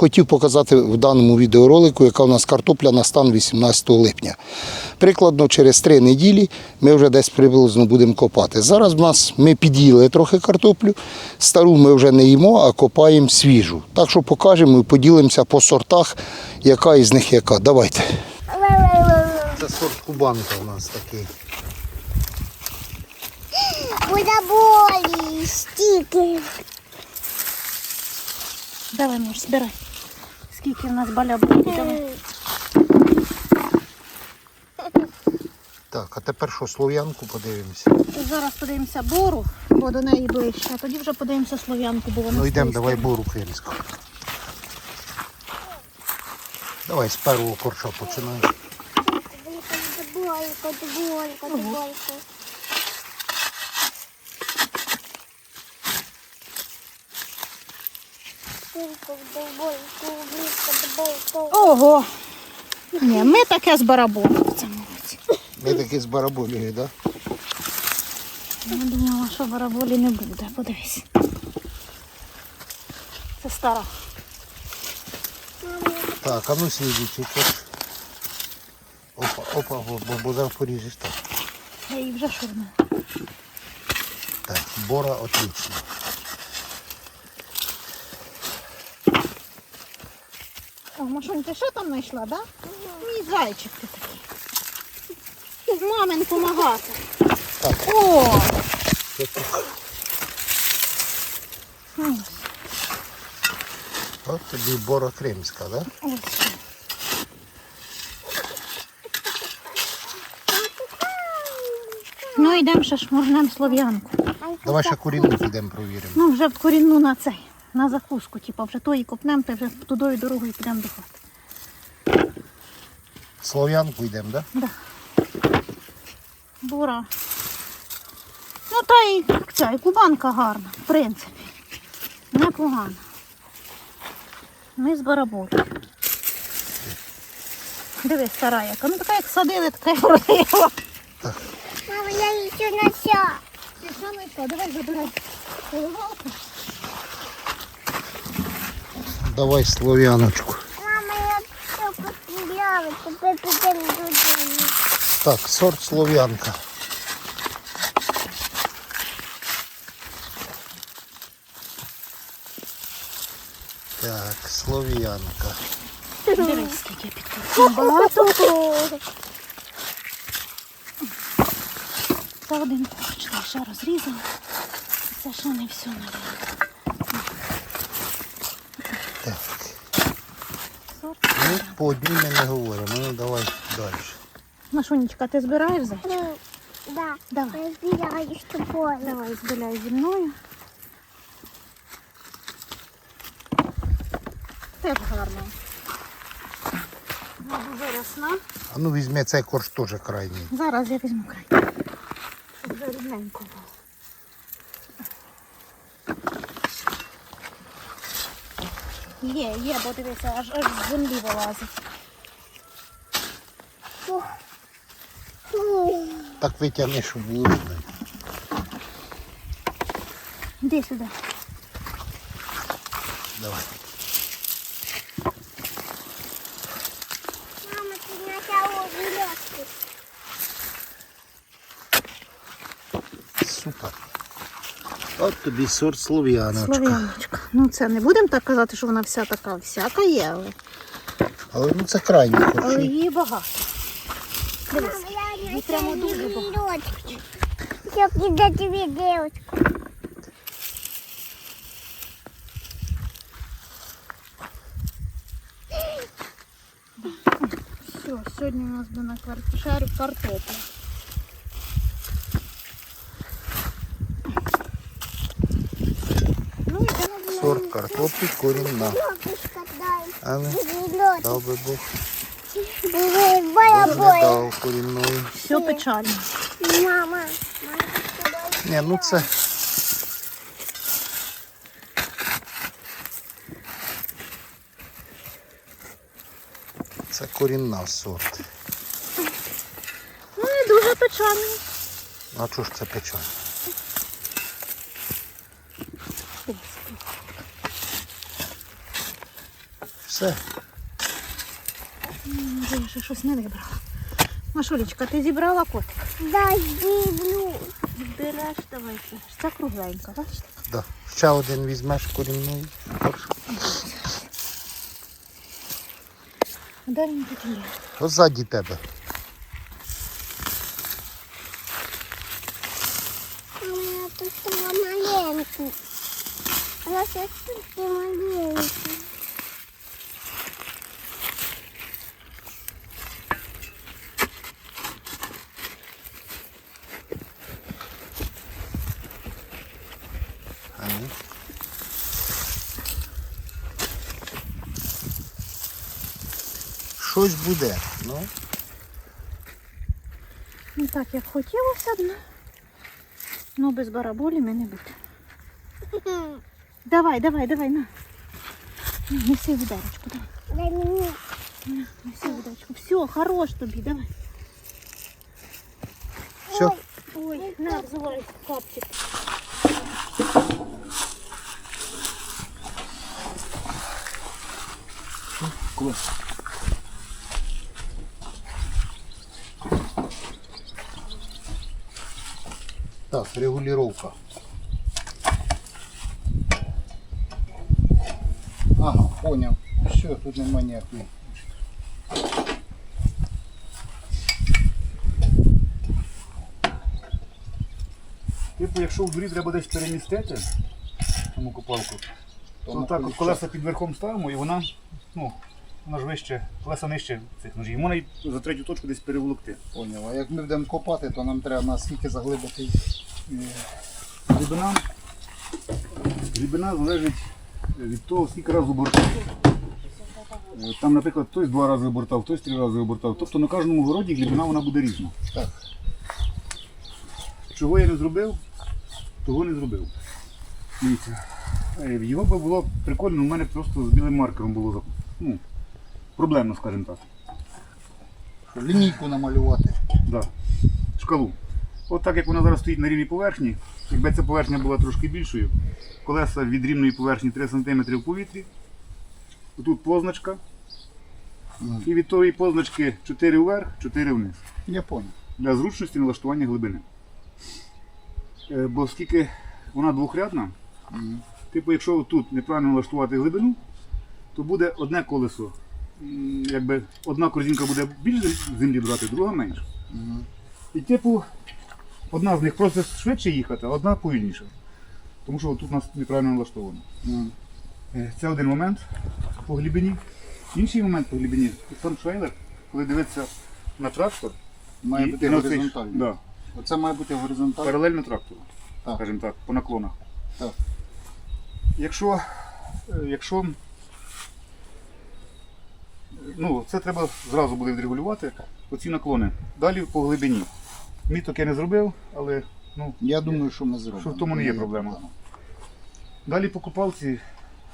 хотів показати в даному відеоролику, яка у нас картопля на стан 18 липня. Прикладно, через три неділі ми вже десь приблизно будемо копати. Зараз в нас ми під'їли трохи картоплю, стару ми вже не їмо, а копаємо свіжу. Так що покажемо і поділимося по сортах, яка із них яка. Давайте. Це сорт кубанка у нас такий. Будоболі, стіки. Давай, муж, збирай. Скільки в нас баляболі, давай. Так, а тепер що, слов'янку подивимося. Зараз подивимося бору, бо до неї ближче, а тоді вже подивимося слов'янку, бо вона Ну йдемо, давай бору кримську. Давай з першого корча починаємо. Доболько, доболько. Доболько, Ого! Ні, ми таке з році. Ми такі з бараболію, так? Да? Я думала, що бараболі не буде. Подивись. Це стара. Так, а ну слідуючий корч. Опа, опа, бо, бо, бо зараз поріжеш так. Я її вже шурну. Так, бора отлично. Машунь, ти що там знайшла, да? Мій зайчик ти такий. Мамин помагати. Так. О! Ось, От тобі бора кримська, так? Да? ось. Ну йдемо ще шмурнем слов'янку. Давай ще курінку підемо провіримо. Ну вже в корінну на цей, на закуску, типу, вже тої копнемо, та вже тудою дорогою підемо до хати. Слов'янку йдемо, так? Да? Да. Бура. Ну та й ця, і кубанка гарна, в принципі. Непогана. Ми з бараболі. Дивись, стара яка. Ну така як садили, така й вродила. Мама, я еще на все. Ти що знайшла? Давай забирай. Поливалку. Давай слов'яночку. Мама, я потеряла. Теперь підемо додому. Так, сорт слов'янка. Так, слов'янка. Дивись, скільки під корчем багато. Це один корч, ще розрізала. Це ще не все навіть. Ну, по одній ми не говоримо. Ну давай далі. Машунечка, ти збираєш зайчик? Ну, да. Давай. Разбираюсь с тобой. Давай, збирай зі мною. Теж гарно. Вона дуже рясна. А ну візьми цей корж теж крайній. Зараз я візьму край. Щоб вже рівненько було. Є, є, бо дивися, аж аж з землі вилазить. Так витягни, щоб було видно. Іди сюди. Давай. Мама, ты начала улетки. Супер. От тобі сорт слов'яночка. Слов'яночка. Ну це не будемо так казати, що вона вся така, всяка є, але, Але ну це крайній але її багато. Дивись. Її прямо дуже багато. Я кидаю тебе девочку. Все, сьогодні у нас буде на квартирі картопля. Ну, йдемо в Сорт картоплі корінна. Але дав би Бог. Бог не дав корінної. Все печально. Мама. Ні, ну це. Це корінна сорт. Ну, не дуже печально. А чого ж це печально? Все. Я ще щось не вибрала. Машулечка, ти зібрала котик? Да, зіблю. Збереш давай. Це кругленька, бачите? Да. Ще один візьмеш корінний. Де він тут є? Ось ззаді тебе. Щось буде. Ну, Не так, як хотілося б, ну. Ну, без бараболі ми не буде. Давай, давай, давай, на. На, Неси відерочку, давай. Дай мені. На, Неси відерочку. Все, хорош тобі, давай. все. Ой, на, взувай капчик. Так, регулировка. Ага, понял. Все, тут нема ніякої. Типу, якщо в дворі треба десь перемістити тому копалку, то Тому так от колеса під верхом ставимо і вона, ну, вона ж вище, колеса нижче цих ножів. Можна за третю точку десь переволокти. Поняв. А як ми будемо копати, то нам треба наскільки заглибити. Глибина, глибина залежить від того, скільки разів обортав. Е, Там, наприклад, хтось два рази обортав, хтось три рази обортав. Тобто на кожному городі глибина вона буде різна. Так. Чого я не зробив, того не зробив. Дивіться, е, його би було прикольно, у мене просто з білим маркером було ну, проблемно, скажімо так. Лінійку намалювати. Да. Шкалу. От так як вона зараз стоїть на рівній поверхні, якби ця поверхня була трошки більшою, колеса від рівної поверхні 3 см в повітрі, тут позначка, і від тої позначки 4 вверх, 4 вниз. Я поняв. Для зручності налаштування глибини. Е, Бо оскільки вона двохрядна, типу, якщо тут неправильно налаштувати глибину, то буде одне колесо, якби одна корзинка буде більше землі брати, друга менше. Мгм. І типу, одна з них просто швидше їхати, а одна повільніше. Тому що тут нас неправильно налаштовано. Е, Це один момент по глибині. Інший момент по глибині сам швейлер, коли дивиться на трактор, Має і- бути і горизонтально. Да, Оце має бути горизонтально. паралельно трактору, Так. скажімо так, по наклонах. Так. Якщо, е, якщо ну, це треба зразу буде відрегулювати, оці наклони. Далі по глибині. Міток я не зробив, але ну, Я думаю, що ми зробимо. Що в тому не є проблема. Далі по копалці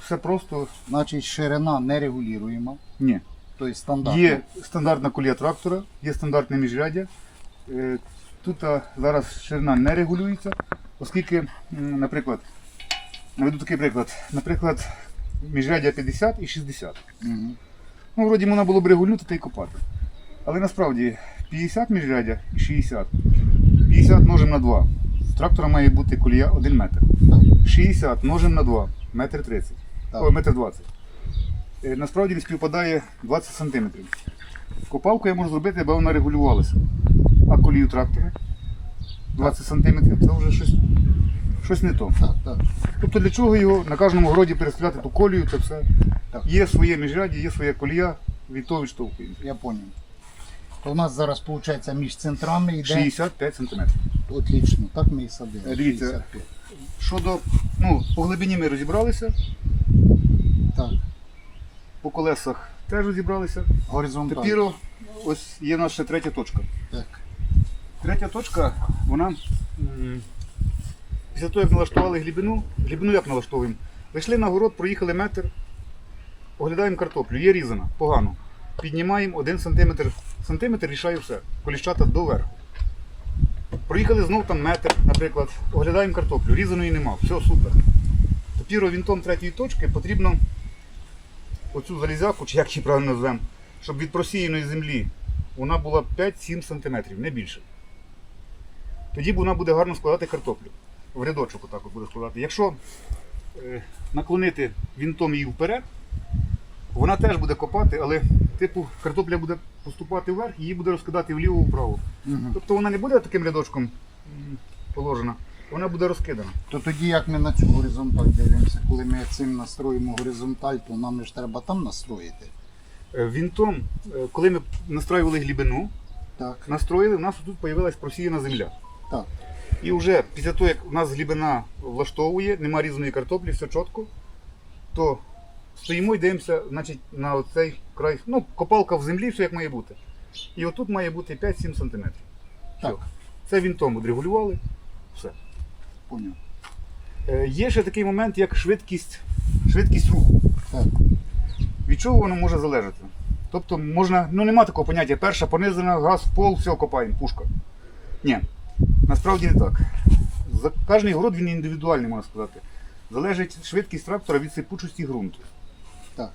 все просто Значить, ширина не регулюємо. ні. Тобто стандартно. Є стандартна колія трактора, є стандартне міжряддя. Е, Тут зараз ширина не регулюється, оскільки, наприклад, наведу такий приклад, наприклад, міжряддя 50 і 60. Мгм. Ну, вроді можна було б регулювати та й копати. Але насправді 50 міжряддя і 60. 50 множимо на 2. В трактора має бути колія 1 метр. 60 множимо на 2, метр 30. Ой, метр 20. Е, Насправді не співпадає 20 сантиметрів. Копалку я можу зробити, аби вона регулювалася. А колію трактора 20 сантиметрів це вже щось, щось не то. Так, так. Тобто для чого його на кожному городі перестріляти ту колію, це все. Так. Є своє міжряддя, є своя колія, від того відштовхуємося. Я понял. То у нас зараз виходить між центрами йде 65 сантиметрів. отлично. Так ми і садили. Дивіться. 65. Щодо, ну, по глибині ми розібралися, Так, по колесах теж розібралися. горизонтально. Тепер ось є наша третя точка. Так. Третя точка, вона м, після того, як налаштували глибину, глибину як налаштовуємо? Вийшли на город, проїхали метр, оглядаємо картоплю, є різана, погано. Піднімаємо 1 сантиметр, сантиметр рішає все, коліщата доверху. Проїхали знов там метр, наприклад, оглядаємо картоплю, різаної нема, все супер. Тепер вінтом третьої точки потрібно оцю залізяку, чи як її правильно назвемо, щоб від просіяної землі вона була 5-7 см, не більше. Тоді вона буде гарно складати картоплю. В рядочок отак от буде складати. Якщо е, наклонити вінтом її вперед, вона теж буде копати, але типу картопля буде поступати вверх, її буде розкидати вліво-вправо. Мгм. Тобто вона не буде таким рядочком положена, вона буде розкидана. То тоді як ми на цю горизонталь дивимося, коли ми цим настроїмо горизонталь, то нам ж треба там настроїти. Е, Вінтом, е, коли ми настроювали глибину, Так. настроїли, у нас тут з'явилась просіяна земля. Так. І вже після того, як у нас глибина влаштовує, нема різаної картоплі, все чітко, то стоїмо і дивимося значить, на цей край. Ну, копалка в землі, все як має бути. І отут має бути 5-7 см. Так. Це вінтом відрегулювали. Все. Поняв. Е, Є ще такий момент, як швидкість, швидкість руху. Так. Від чого воно може залежати? Тобто можна, ну нема такого поняття, перша понизена, газ в пол, все, копаємо, пушка. Ні, насправді не так. За кожний город він індивідуальний, можна сказати. Залежить швидкість трактора від сипучості ґрунту. Так.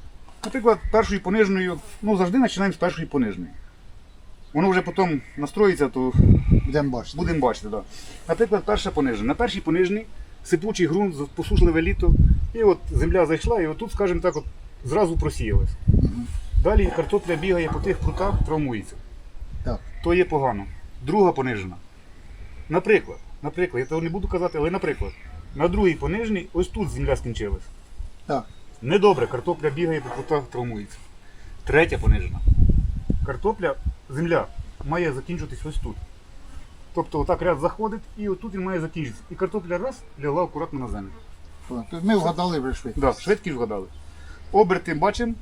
Наприклад, першою пониженою, ну завжди починаємо з першої пониженої. Воно вже потім настроїться, то Будемо бачити. Будемо бачити, так. Наприклад, перша понижена. На першій пониженій сипучий ґрунт, посушливе літо, і от земля зайшла, і отут, скажімо так, от зразу просіялась. Мгм. Далі картопля бігає по тих прутах, травмується. Так. То є погано. Друга понижена. Наприклад, наприклад, я того не буду казати, але наприклад, на другій пониженій ось тут земля скінчилась. Так. Недобре, картопля бігає по травмується. Третя понижена. Картопля, земля має закінчитись ось тут. Тобто отак ряд заходить і отут він має закінчитися. І картопля раз лягла акуратно на землю. Поняв. То Ми вгадали вже швидкість. Да, швидкість вгадали. Оберти бачимо,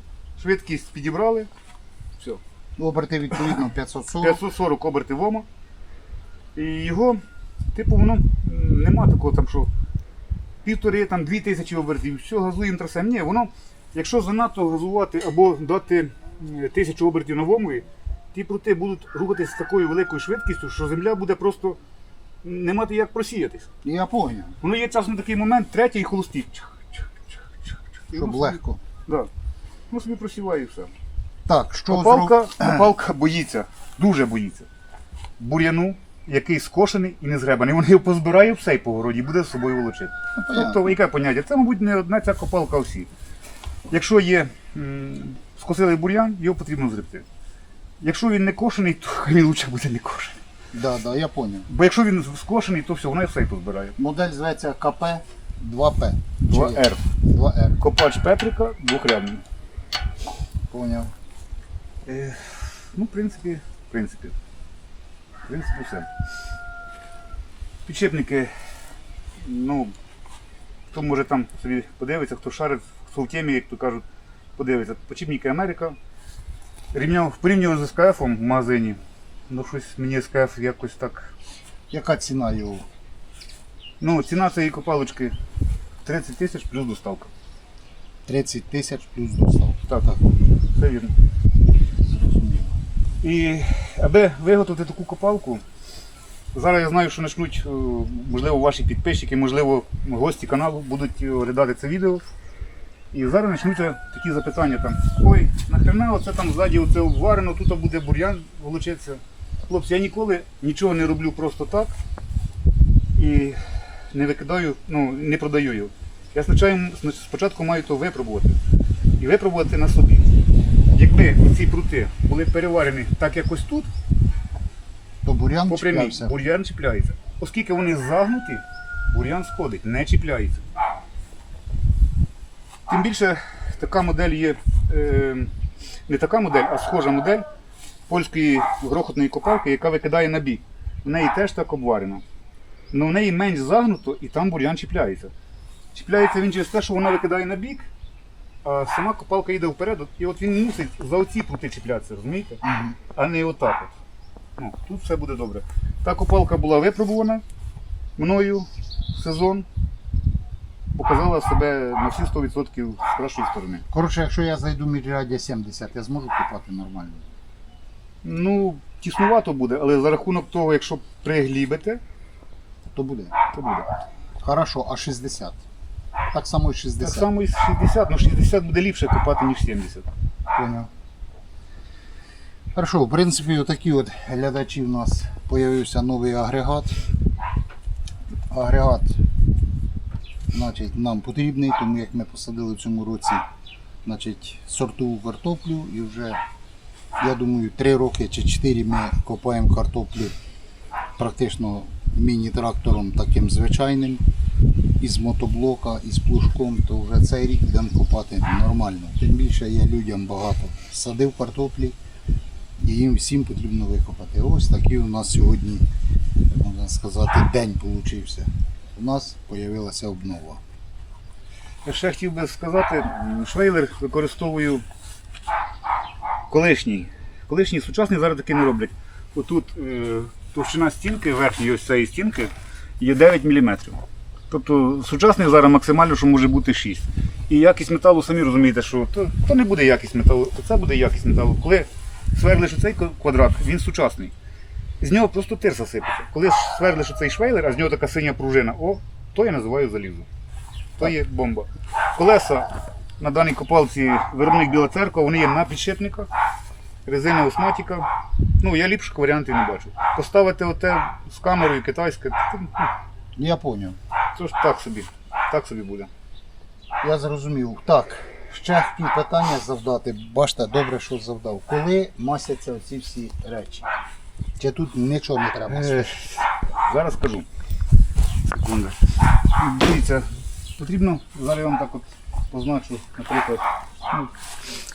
швидкість підібрали. Все. Оберти відповідно 540. 540 оберти вома. І його, типу, воно нема такого там, що півтори, там, дві тисячі обертів, все, газуємо трасем. Ні, воно, якщо занадто газувати або дати тисячу обертів на вомові, ті прути будуть рухатися з такою великою швидкістю, що земля буде просто не мати як просіятись. Я поняв. Воно є часом такий момент, третій. І Щоб легко. Да. Ну собі просіває і все. Так, що Копалка, копалка боїться, дуже боїться. Бур'яну, який скошений і не згребаний. Він його позбирає все і по городі і буде з собою волочити. зроб... Тобто, яке поняття? Це, мабуть, не одна ця копалка всі. Якщо є скосилий бур'ян, його потрібно зребти. Якщо він не кошений, то хай він лучше буде не кошений. Да, да, я поняв. Бо якщо він скошений, то все, вона все і позбирає. Модель зветься КП 2П. 2R. 2R. Копач Петрика двохрядний. Поняв. Е, ну, в принципі, в принципі. В принципі, все. Підшипники, ну, хто може там собі подивиться, хто шарить в совтємі, як то кажуть, подивиться. Підшипники Америка. Рівняв, порівнював з СКФ в магазині. Ну, щось мені СКФ якось так. Яка ціна його? Ну, ціна цієї копалочки 30 тисяч плюс доставка. 30 тисяч плюс доставка. Так, так. Все вірно. І аби виготовити таку копалку, зараз я знаю, що почнуть, е, можливо, ваші підписчики, можливо, гості каналу будуть оглядати це відео. І зараз почнуться такі запитання там. Ой, нахрена оце там ззаді оце обварено, тут буде бур'ян волочиться. Хлопці, я ніколи нічого не роблю просто так і не викидаю, ну, не продаю його. Я спочатку маю то випробувати. І випробувати на собі. Якби ці прути були переварені так якось тут, То бурян по прямій, чіплявся. бур'ян чіпляється. Оскільки вони загнуті, бур'ян сходить, не чіпляється. Тим більше така модель є, е, не така модель, а схожа модель польської грохотної копалки, яка викидає на бік. В неї теж так обварено. Але в неї менш загнуто і там бур'ян чіпляється. Чіпляється він через те, що вона викидає на бік, а сама копалка йде вперед, і от він мусить за оці прути чіплятися, розумієте? Мгм. а не отак от. Ну, тут все буде добре. Та копалка була випробувана мною в сезон. Показала себе на всі 100% з кращої сторони. Коротше, якщо я зайду міжряддя 70, я зможу купати нормально. Ну, тіснувато буде, але за рахунок того, якщо приглібите, То буде. то буде. Хорошо, а 60? Так само і Так 60. само і 60, ну 60 буде ліпше копати, ніж 70. Поняв. Хорошо, в принципі, отакі от глядачі в нас з'явився новий агрегат. Агрегат значить, нам потрібний, тому як ми посадили в цьому році значить, сортову картоплю і вже, я думаю, 3 роки чи 4 ми копаємо картоплю практично міні-трактором таким звичайним, із мотоблока, із плужком, то вже цей рік будемо копати нормально. Тим більше я людям багато садив картоплі і їм всім потрібно викопати. Ось такий у нас сьогодні, можна сказати, день получився. У нас з'явилася обнова. Я ще хотів би сказати, швейлер використовую колишній. Колишній сучасний зараз таки не роблять. Отут е, товщина стінки, верхньої ось цієї стінки, є 9 мм. Тобто сучасний зараз максимально, що може бути 6. І якість металу, самі розумієте, що то, то не буде якість металу, то це буде якість металу. Коли сверлиш оцей квадрат, він сучасний. З нього просто тирса сипеться. Коли сверлиш оцей швейлер, а з нього така синя пружина, о, то я називаю залізо. То є бомба. Колеса на даній копалці виробник Біла Церква, вони є на підшипниках, резина осматіка. Ну, я ліпших варіантів не бачу. Поставити оте з камерою китайське, то, ну, Я зрозумів. Це ж так собі. Так собі буде. Я зрозумів. Так, ще хотів питання завдати. Бачите, добре, що завдав. Коли масяться оці всі речі? Чи тут нічого не треба? Е, зараз скажу. Секунду. Дивіться, потрібно, зараз я вам так от позначу, наприклад, ну,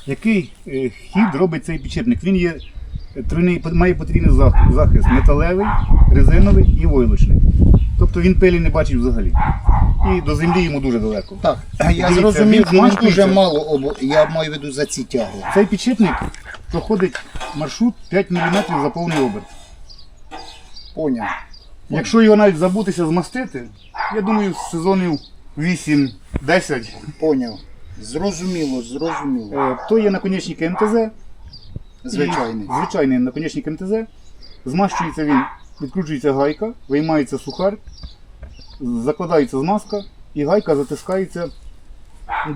який е, хід робить цей підшипник. Він є е, тройний, має потрійний захист металевий, резиновий і войлочний. Тобто він пилі не бачить взагалі. І до землі йому дуже далеко. Так, я Дивіться, зрозумів, він дуже мало обо... Я маю в виду за ці тяги. Цей підшипник проходить маршрут 5 мм за повний оберт. Поняв. Якщо його навіть забутися змастити, я думаю, з сезонів 8-10, Поняв. Зрозуміло, зрозуміло. е, то є наконечник МТЗ. Звичайний. Звичайний наконечник МТЗ. Змащується він, відкручується гайка, виймається сухар, закладається змазка і гайка затискається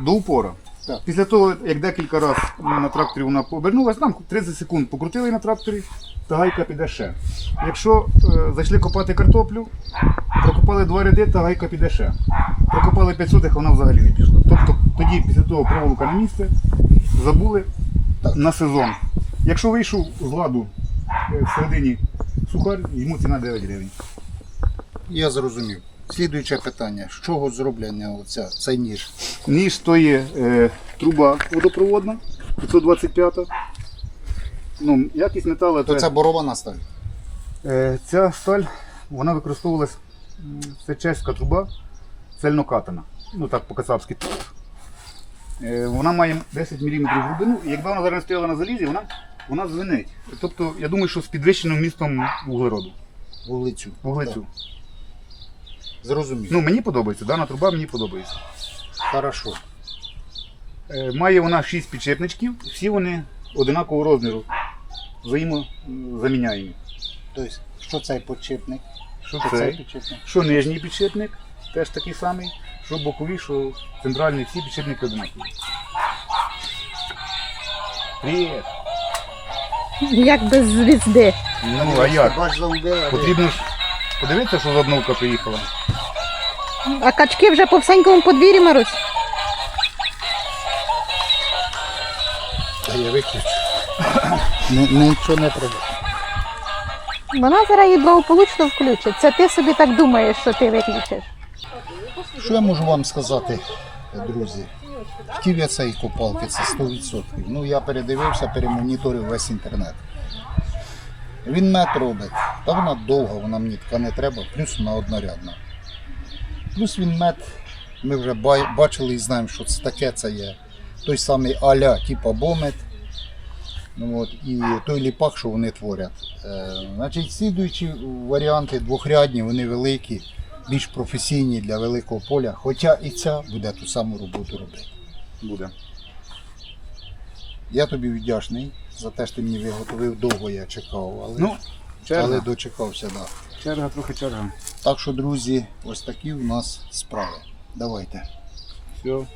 до упора. Так. Після того, як декілька разів на тракторі вона повернулася, нам 30 секунд покрутили на тракторі, та гайка піде ще. Якщо е, зайшли копати картоплю, прокопали два ряди, та гайка піде ще. Прокопали 500, а вона взагалі не пішла. Тобто тоді після того проволока на місце, забули Так. на сезон. Якщо вийшов з ладу е, всередині сухар, йому ціна 9 гривень. Я зрозумів. Слідуюче питання. З чого зроблена оця, цей ніж? Ніж то є е, труба водопроводна, 525. Ну, якість металу То це борована сталь. Е, Ця сталь вона використовувалась, м, це чеська труба, цельнокатана. Ну так по-кацапськи. Е, Вона має 10 мм глибину, і якби вона зараз стояла на залізі, вона, вона звенить. Тобто, я думаю, що з підвищеним містом вуглероду. Вулицю. Вуглецю. Зрозумів. Ну, мені подобається, дана труба мені подобається. Хорошо. Е, Має вона 6 підшипничків, всі вони одинакового розміру, взаємозаміняємі. Тобто, що цей підшипник? Що Що це? цей підшипник? Що нижній підшипник, теж такий самий, що боковий, що центральний, всі підшипники одинакові. Привіт! Як без звізди. Ну, а як? Потрібно ж подивитися, що за обновка приїхала. А качки вже по всенькому подвір'ї, Марусь? Та я виключу. Нічого не треба. Вона зараз її благополучно включить. Це ти собі так думаєш, що ти виключиш. Що я можу вам сказати, друзі? Хотів я цієї копалки, це 100%. Ну, я передивився, перемоніторив весь інтернет. Він мет робить. Та вона довга, вона мені така не треба, плюс вона однорядна. Плюс він мет, ми вже бачили і знаємо, що це таке, це є той самий аля, типа бомет. Ну, от, і той ліпак, що вони творять. Е, значить, слідуючі варіанти двохрядні, вони великі, більш професійні для великого поля. Хоча і ця буде ту саму роботу робити. Буде. Я тобі вдячний за те, що ти мені виготовив довго, я чекав, але, Ну, черга. але дочекався. Да. Черга, трохи черга. Так що, друзі, ось такі в нас справи. Давайте. Все.